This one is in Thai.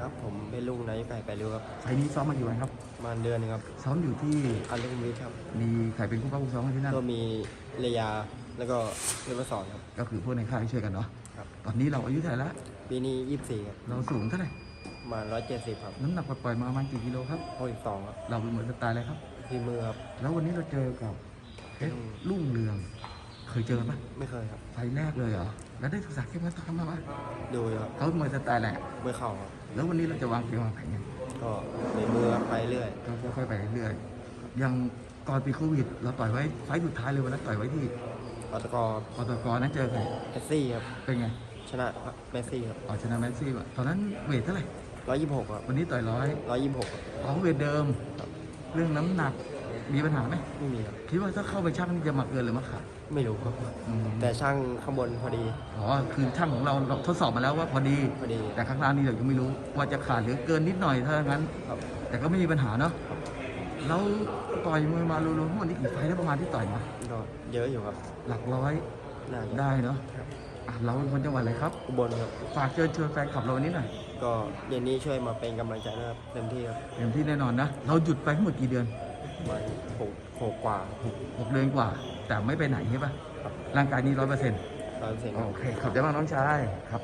ครับผมเป็นลุงนายไก่ไปเร็วครับไฟล์นี้ซ้อมมากี่วันครับประมาณเดือนหนึงครับซ้อมอยู่ที่อันลุงวิทย์ครับ มีใครเป็นผู้ป้องกันซ้อมให้ที่นั่นก็มีเลียาแล้วก็เพื่อนสอนครับ ก็คือพวกในค่ายช่วยกันเนาะครับ ตอนนี้เราอายุเท่าไหร่ละปีนี้ยี่สิบสี่ครับเราสูงเท่าไหร่ประมาณร้อยเจ็ดสิบครับน้ำหนักปล่อยๆมาประมาณกี่กิโลครับ หกสิบสองครับเราเป็นเหมือนสไตล์อะไรครับ ทีมือครับแล้ววันนี้เราเจอกับเพชรลุ่งเรือง เคยเจอปะไม่เคยครับ ไฟล์แรกเลยเหรอ แล้วได้ศึกษาเกมมาตามมาปะดูอยู่ครับเขาเหมือนสไตล์แหละไม่เข่าครับแล้ววันนี้เราจะวางเกมวางแผนยังไงก็ในมือครับไปเรื่อยก็ค่อยๆไปเรื่อยๆอย่างก่อนปีโควิด เราต่อยไว้ไฟล์สุดท้ายเลยวันนั้นต่อยไว้ที่ปตกปตกนั้นเจอใครเมสซี่ครับ เป็นไงชนะเมสซี่ครับอ๋อชนะแมนซี่ป่ะตอนนั้นเวทเท่าไหร่ร้อยยี่สิบหกครับวันนี้ต่อยร้อยร้อยยี่สิบหกครับของเวทเดิม เรื่องน้ำหนัก มีปัญหาไหมไม่มีครับคิดว่าถ้าเข้าไปช่างนี่จะมาเกินหรือมาขาดไม่รู้ครับ อืมแต่ช่างข้างบนพอดี อ๋อคือช่างของเราเราทดสอบมาแล้วว่าพอดี พอดี แต่ข้างล่างนี่เรายังไม่รู้ว่าจะขาดหรือเกินนิดหน่อยถ้างั้น ครับแต่ก็ไม่มีปัญหาเนาะแล้วต่อยมวยมารวมๆทั้งหมดนี่กี่ไฟล์ได้ประมาณที่ต่อยมาก็เยอะอยู่ครับหลักร้อยน่าจะได้เนาะครับอะเราเป็นคนจังหวัดอะไรครับ อุบลครับ ฝากเชิญชวนแฟนคลับเราวันนี้หน่อยก็เย็นนี้ช่วยมาเป็นกำลังใจนะครับเต็มที่ครับเต็มที่แน่นอนนะ เราหยุดไปทั้งหมดกี่เดือน ประมาณหกหกกว่าหกหกเดือนกว่า แต่ไม่ไปไหนใช่ปะครับร่างกายนี้ร้อยเปอร์เซ็นต์ร้อยเปอร์เซ็นต์โอเคขอบใจมากน้องชายครับ